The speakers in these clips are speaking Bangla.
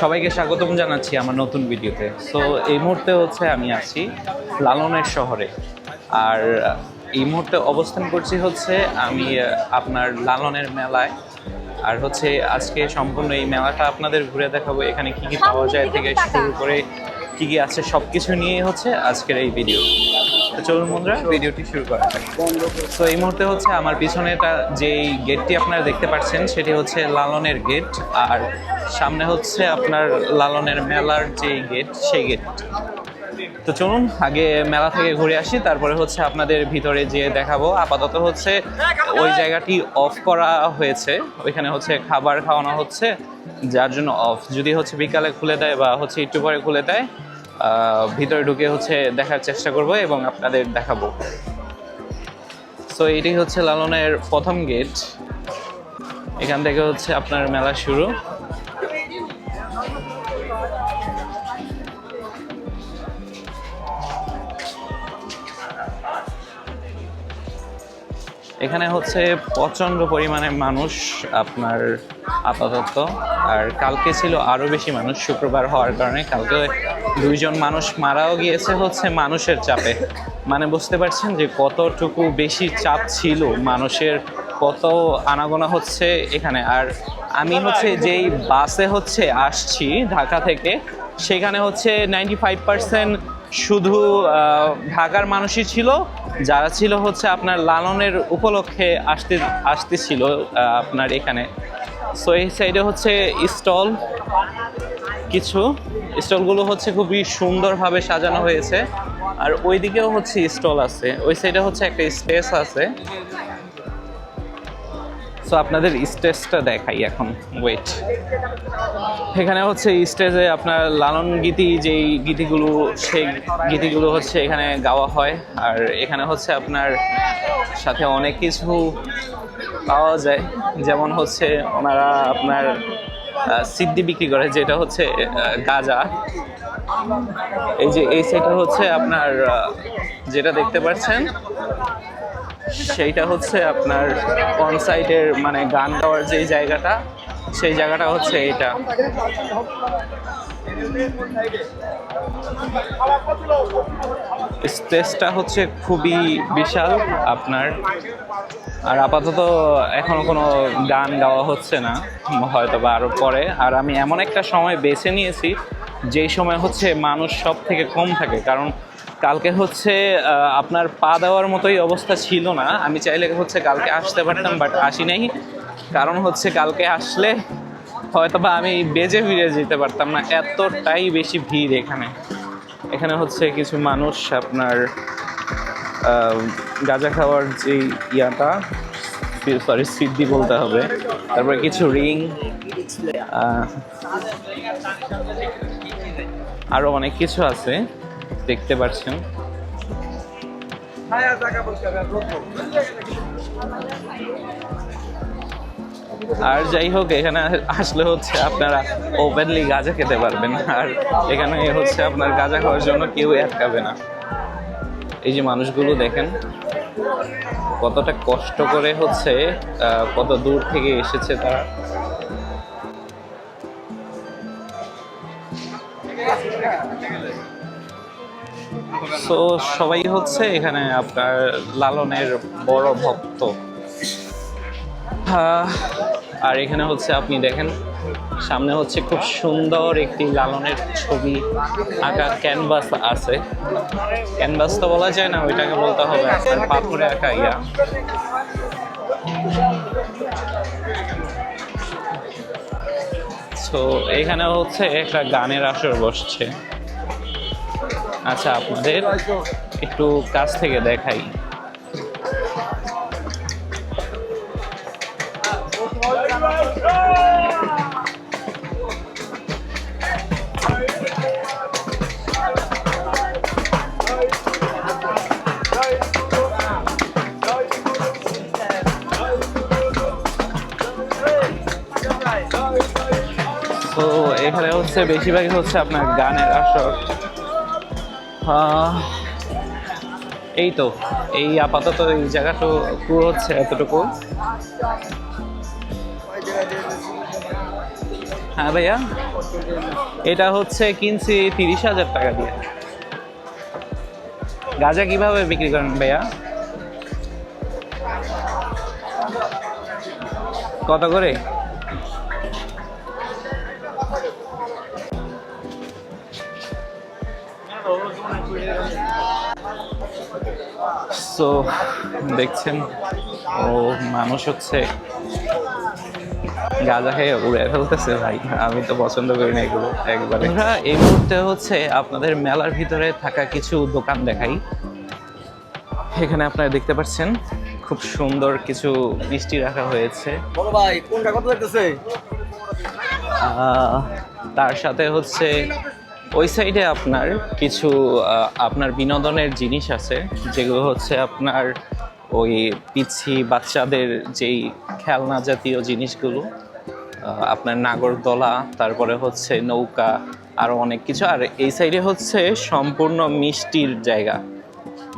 সবাইকে স্বাগতম জানাচ্ছি আমার নতুন ভিডিওতে। সো এই মুহূর্তে হচ্ছে আমি আছি লালনের শহরে। আর এই মুহূর্তে অবস্থান করছি হচ্ছে আমি আপনার লালনের মেলায়। আর হচ্ছে আজকে সম্পূর্ণ এই মেলাটা আপনাদের ঘুরে দেখাবো, এখানে কি কি পাওয়া যায়, থেকে শুরু করে কি কি আছে সব কিছু নিয়ে হচ্ছে আজকের এই ভিডিও তো চলুন বন্ধুরা ভিডিওটি শুরু করা যাক। তো এই মুহূর্তে হচ্ছে আমার পিছনেটা যেই গেটটি আপনারা দেখতে পাচ্ছেন সেটি হচ্ছে লালনের গেট আর সামনে হচ্ছে আপনার লালনের মেলার যেই গেট সেই গেট তো চলুন আগে মেলা থেকে ঘুরে আসি তারপরে হচ্ছে আপনাদের ভিতরে যে দেখাবো। আপাতত হচ্ছে ওই জায়গাটি অফ করা হয়েছে ওইখানে হচ্ছে খাবার খাওয়ানো হচ্ছে যার জন্য অফ যদি হচ্ছে বিকালে খুলে দেয় বা হচ্ছে একটু পরে খুলে দেয় ভিতরে ঢুকে হচ্ছে দেখার চেষ্টা করব এবং আপনাদের দেখাবো। সো এটি হচ্ছে লালনের প্রথম গেট এখান থেকে হচ্ছে আপনার মেলা শুরু। এখানে হচ্ছে প্রচণ্ড পরিমাণে মানুষ আপনার আপাতত। আর কালকে ছিল আরও বেশি মানুষ শুক্রবার হওয়ার কারণে কালকে দুইজন মানুষ মারাও গিয়েছে হচ্ছে মানুষের চাপে। মানে বুঝতে পারছেন যে কতটুকু বেশি চাপ ছিল মানুষের, কত আনাগোনা হচ্ছে এখানে। আর আমি হচ্ছে যেই বাসে হচ্ছে আসছি ঢাকা থেকে, সেখানে হচ্ছে নাইনটি ফাইভ পার্সেন্ট শুধু ঢাকার মানুষই ছিল, যারা ছিল হচ্ছে আপনার লালনের উপলক্ষে আসতে, আসতেছিল আপনার এখানে। সো এই সাইডে হচ্ছে স্টল, কিছু। স্টলগুলো হচ্ছে খুবই সুন্দরভাবে সাজানো হয়েছে। আর ওইদিকেও হচ্ছে স্টল আছে। ওই সাইডে হচ্ছে একটা স্পেস আছে। সো আপনাদের স্টেজটা দেখাই এখন। ওয়েট এখানে হচ্ছে স্টেজে আপনার লালন গীতি যেই গীতিগুলো, সেই গীতিগুলো হচ্ছে এখানে গাওয়া হয়। আর এখানে হচ্ছে আপনার সাথে অনেক কিছু পাওয়া যায়। যেমন হচ্ছে ওনারা আপনার সিদ্ধি বিক্রি করে, যেটা হচ্ছে গাজা। এই যে, এই সেটা হচ্ছে আপনার যেটা দেখতে পাচ্ছেন সেইটা হচ্ছে আপনার অন সাইডের মানে গান গাওয়ার যেই জায়গাটা, সেই জায়গাটা হচ্ছে এটা। স্টেজটা হচ্ছে খুবই বিশাল আপনার। আর আপাতত এখনও কোনো গান গাওয়া হচ্ছে না হয়তো বা আরও পরে। আর আমি এমন একটা সময় বেছে নিয়েছি, যেই সময় হচ্ছে মানুষ সব থেকে কম থাকে। কারণ কালকে হচ্ছে আপনার পা দেওয়ার মতোই অবস্থা ছিল না। আমি চাইলে হচ্ছে কালকে আসতে পারতাম বাট আসি নাই। কারণ হচ্ছে কালকে আসলে হয়তো বা আমি বেজে ফিরে যেতে পারতাম না। এতটাই বেশি ভিড় এখানে। এখানে হচ্ছে কিছু মানুষ আপনার গাঁজা খাওয়ার যে ইয়াটা সরি সিদ্ধি বলতে হবে। তারপরে কিছু রিং আরও অনেক কিছু আছে। দেখতে পাচ্ছেন আর যাই হোক, এখানে আসলে হচ্ছে আপনারা ওপেনলি গাঁজা খেতে পারবেন। আর এখানে হচ্ছে আপনার গাঁজা খাওয়ার জন্য কেউ আটকাবে না। এই যে মানুষগুলো দেখেন, কতটা কষ্ট করে হচ্ছে কত দূর থেকে এসেছে তারা। তো সবাই হচ্ছে এখানে আপনার লালনের বড় ভক্ত। আর এখানে হচ্ছে আপনি দেখেন, সামনে হচ্ছে খুব সুন্দর একটি লালনের ছবি আঁকা ক্যানভাস আছে। ক্যানভাস তো বলা যায় না, ওইটাকে বলতে হবে আপনার পাথরে আঁকা, ইয়া। তো এখানে হচ্ছে একটা গানের আসর বসছে। আচ্ছা আপনাদের একটু কাছ থেকে দেখাই। তো এখানে হচ্ছে বেশিরভাগই হচ্ছে আপনার গানের আসর। এই তো, এই আপাতত এই জায়গাটা পুরো হচ্ছে এতটুকু। হ্যাঁ ভাইয়া, এটা হচ্ছে কিনছি তিরিশ হাজার টাকা দিয়ে। গাজা কীভাবে বিক্রি করেন ভাইয়া? কত করে? সো দেখছেন ও মানুষ হচ্ছে গাঁজা খেয়ে উড়ে ফেলতেছে ভাই। আমি তো পছন্দ করি না এগুলো একবারে। আমরা এই মুহূর্তে হচ্ছে আপনাদের মেলার ভিতরে থাকা কিছু দোকান দেখাই। এখানে আপনারা দেখতে পাচ্ছেন খুব সুন্দর কিছু মিষ্টি রাখা হয়েছে। বড় ভাই কোনটা কত লাগতেছে? আহ, তার সাথে হচ্ছে ওই সাইডে আপনার কিছু আপনার বিনোদনের জিনিস আছে, যেগুলো হচ্ছে আপনার ওই পিচ্ছি বাচ্চাদের যেই খেলনা জাতীয় জিনিসগুলো আপনার নাগরদোলা, তারপরে হচ্ছে নৌকা আরও অনেক কিছু। আর এই সাইডে হচ্ছে সম্পূর্ণ মিষ্টির জায়গা।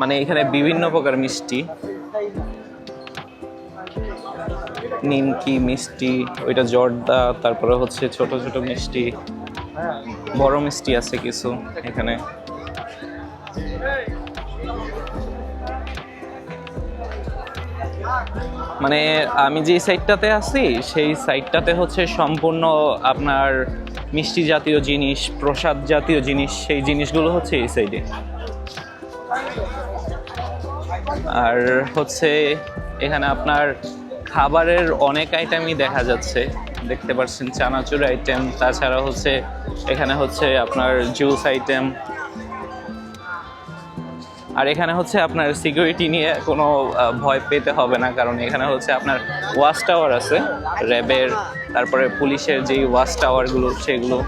মানে এখানে বিভিন্ন প্রকার মিষ্টি। নিমকি মিষ্টি, ওইটা জর্দা, তারপরে হচ্ছে ছোট ছোট মিষ্টি। বড় মিষ্টি আছে কিছু এখানে। মানে আমি যে সাইডটাতে আছি, সেই সাইডটাতে হচ্ছে সম্পূর্ণ আপনার মিষ্টি জাতীয় জিনিস, প্রসাদ জাতীয় জিনিস, সেই জিনিসগুলো হচ্ছে এই সাইডে আর হচ্ছে এখানে আপনার খাবারের অনেক আইটেমই দেখা যাচ্ছে। দেখতে পাচ্ছেন চানাচুর আইটেম তাছাড়া হচ্ছে এখানে হচ্ছে আপনার জুস আইটেম আর এখানে হচ্ছে আপনার সিকিউরিটি নিয়ে কোনো ভয় পেতে হবে না, কারণ এখানে হচ্ছে আপনার ওয়াচ টাওয়ার আছে, র্যাবের, তারপরে পুলিশের যেই ওয়াচ টাওয়ারগুলো সেগুলো।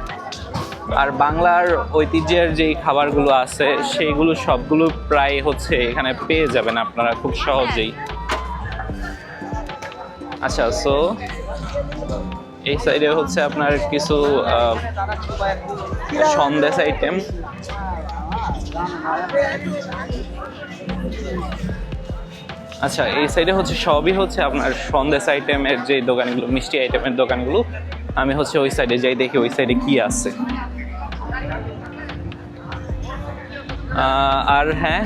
আর বাংলার ঐতিহ্যের যেই খাবারগুলো আছে সেইগুলো সবগুলো প্রায় হচ্ছে এখানে পেয়ে যাবেন আপনারা খুব সহজেই। আচ্ছা সো এই সাইডে হচ্ছে আপনার কিছু সন্দেশ আইটেম আচ্ছা এই সাইডে হচ্ছে সবই হচ্ছে আপনার সন্দেশ আইটেমের যে দোকানগুলো, মিষ্টি আইটেমের দোকানগুলো। আমি হচ্ছে ওই সাইডে যাই দেখি, ওই সাইডে কি আছে। আর হ্যাঁ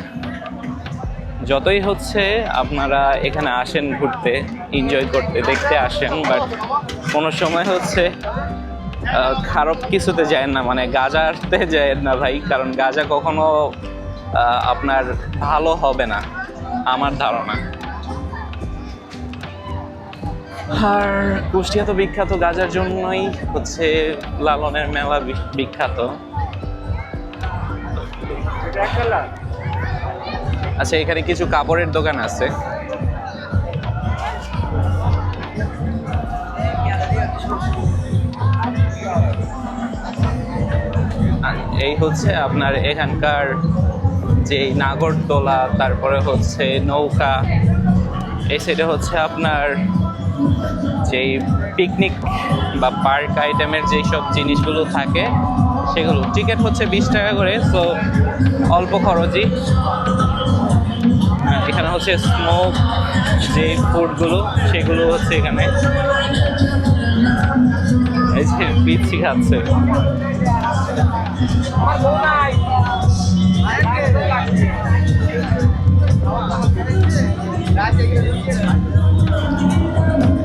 যতই হচ্ছে আপনারা এখানে আসেন ঘুরতে এনজয় করতে, দেখতে আসেন বাট কোনো সময় হচ্ছে খারাপ কিছুতে যায় না মানে গাজাতে যায় না ভাই, কারণ গাজা কখনো আপনার ভালো হবে না, আমার ধারণা। আর কুষ্টিয়া তো বিখ্যাত, গাজার জন্যই হচ্ছে লালনের মেলা বিখ্যাত। আচ্ছা এখানে কিছু কাপড়ের দোকান আছে। এই হচ্ছে আপনার এখানকার যে নাগরদোলা, তারপরে হচ্ছে নৌকা, এই সাইডে হচ্ছে আপনার যেই পিকনিক বা পার্ক আইটেমের যেই সব জিনিসগুলো থাকে, সেগুলো। টিকিট হচ্ছে বিশ টাকা করে সো অল্প খরচই। এখানে হচ্ছে স্মোক যে ফুডগুলো সেগুলো হচ্ছে এখানে। এই খাচ্ছে।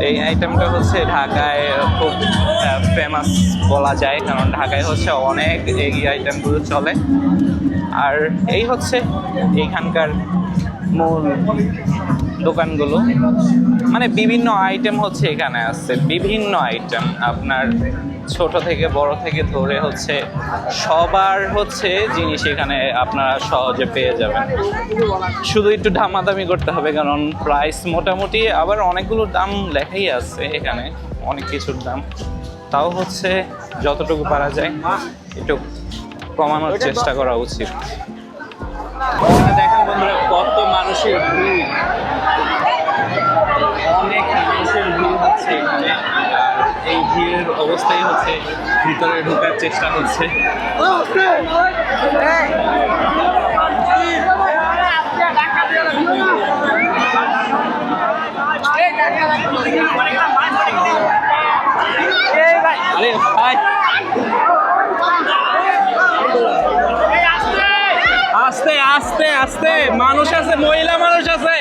এই আইটেমটা হচ্ছে ঢাকায় খুব ফেমাস বলা যায়, কারণ ঢাকায় হচ্ছে অনেক এই আইটেমগুলো চলে। আর এই হচ্ছে এইখানকার মূল দোকানগুলো। মানে বিভিন্ন আইটেম হচ্ছে এখানে আছে। বিভিন্ন আইটেম আপনার ছোট থেকে বড় থেকে ধরে হচ্ছে সবার হচ্ছে জিনিস এখানে আপনারা সহজে পেয়ে যাবেন। শুধু একটু দামাদামি করতে হবে, কারণ প্রাইস মোটামুটি আবার অনেকগুলো দাম লেখাই আছে এখানে, অনেক কিছুর দাম। তাও হচ্ছে যতটুকু পারা যায়, একটু কমানোর চেষ্টা করা উচিত। এখানে দেখেন বন্ধুরা কত মানুষের ভিড়। অনেক মানুষের ভিড় হচ্ছে এখানে। আর এই ভিড়ের অবস্থাই হচ্ছে ভিতরে ঢোকার চেষ্টা হচ্ছে আরে ভাই আসতে মানুষ আছে মহিলা মানুষ আছে।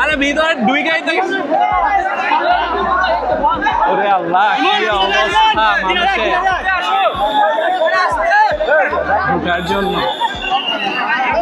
আরে ভিতরে দুই গাই ওরে আল্লাহ কি অবস্থা মানুষের। ঢোকার জন্য।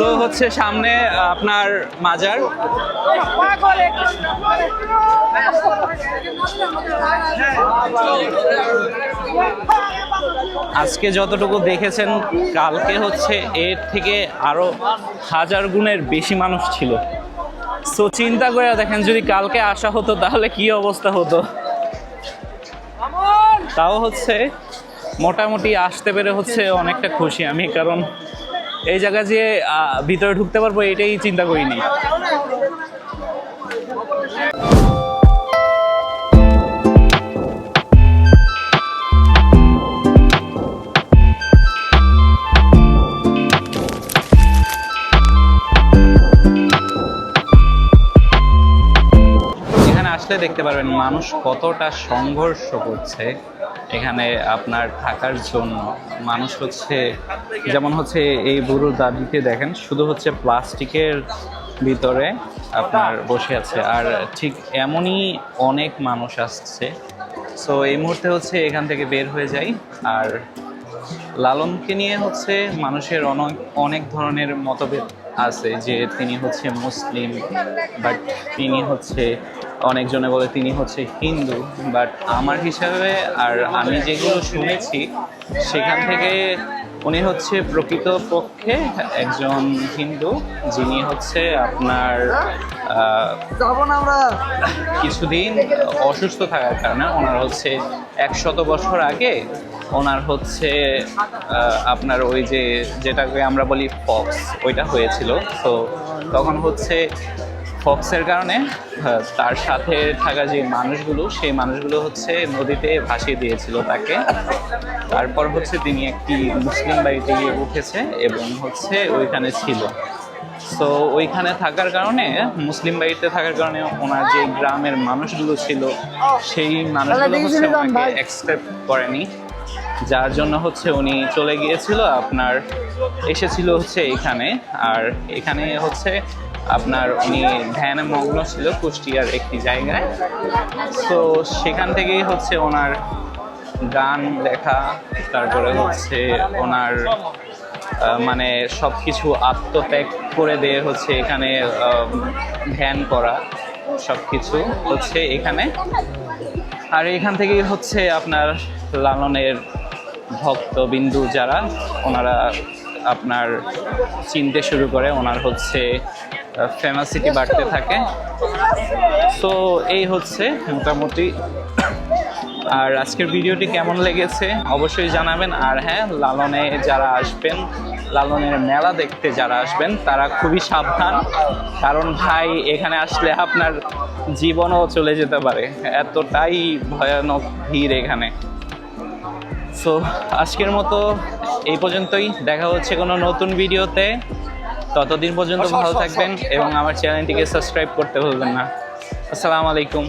তো হচ্ছে সামনে আপনার মাজার। আজকে যতটুকু দেখেছেন, কালকে হচ্ছে এর থেকে আরও হাজার গুণের বেশি মানুষ ছিল। সো চিন্তা করে দেখেন, যদি কালকে আসা হতো, তাহলে কি অবস্থা হতো? তাও হচ্ছে মোটামুটি আসতে পেরে হচ্ছে অনেকটা খুশি আমি, কারণ এই জায়গা যে ভিতরে ঢুকতে পারব এটাই চিন্তা করিনি। দেখতে পারবেন মানুষ কতটা সংঘর্ষ করছে। এখানে আপনার থাকার জন্য মানুষ হচ্ছে, যেমন হচ্ছে এই বুড়ো দাদিকে দেখেন, শুধু হচ্ছে প্লাস্টিকের ভিতরে আপনার বসে আছে। আর ঠিক এমনই অনেক মানুষ আসছে। সো এই মুহূর্তে হচ্ছে এখান থেকে বের হয়ে যাই। আর লালনকে নিয়ে হচ্ছে মানুষের অনেক অনেক ধরনের মতভেদ। আছে যে তিনি হচ্ছে মুসলিম বাট তিনি হচ্ছে, অনেকজনে বলে তিনি হচ্ছে হিন্দু বাট আমার হিসাবে আর আমি যেগুলো শুনেছি, সেখান থেকে উনি হচ্ছে প্রকৃত পক্ষে একজন হিন্দু যিনি হচ্ছে আপনার কিছুদিন অসুস্থ থাকার কারণে ওনার হচ্ছে একশত বছর আগে ওনার হচ্ছে আপনার ওই যে যেটাকে আমরা বলি ফক্স ওইটা হয়েছিল। তো তখন হচ্ছে ফক্সের কারণে তার সাথে থাকা যে মানুষগুলো সেই মানুষগুলো হচ্ছে নদীতে ভাসিয়ে দিয়েছিল তাকে। তারপর হচ্ছে তিনি একটি মুসলিম বাড়িতে গিয়ে উঠেছে এবং হচ্ছে ওইখানে ছিল। তো ওইখানে থাকার কারণে মুসলিম বাড়িতে থাকার কারণে ওনার যে গ্রামের মানুষগুলো ছিল সেই মানুষগুলো হচ্ছে ওনাকে অ্যাকসেপ্ট করেনি। যার জন্য হচ্ছে উনি চলে গিয়েছিল আপনার এসেছিল হচ্ছে এখানে। আর এখানে হচ্ছে আপনার উনি ধ্যানে মগ্ন ছিল কুষ্টিয়ার একটি জায়গায়। তো সেখান থেকেই হচ্ছে ওনার গান লেখা, তারপরে হচ্ছে ওনার মানে সব কিছু আত্মত্যাগ করে দিয়ে হচ্ছে এখানে ধ্যান করা সব কিছু হচ্ছে এখানে। আর এখান থেকেই হচ্ছে আপনার লালনের ভক্তবিন্দু যারা, ওনারা আপনার চিনতে শুরু করে, ওনার হচ্ছে ফেমাসিটি বাড়তে থাকে। তো এই হচ্ছে মোটামুটি। আর আজকের ভিডিওটি কেমন লেগেছে অবশ্যই জানাবেন। আর হ্যাঁ লালনে যারা আসবেন, লালনের মেলা দেখতে যারা আসবেন, তারা খুবই সাবধান। কারণ ভাই, এখানে আসলে আপনার জীবনও চলে যেতে পারে। এতটাই ভয়ানক ভিড় এখানে। সো আজকের মতো এই পর্যন্তই। দেখা হচ্ছে কোনো নতুন ভিডিওতে। ততদিন পর্যন্ত ভালো থাকবেন এবং আমার চ্যানেলটিকে সাবস্ক্রাইব করতে ভুলবেন না। আসসালামু আলাইকুম।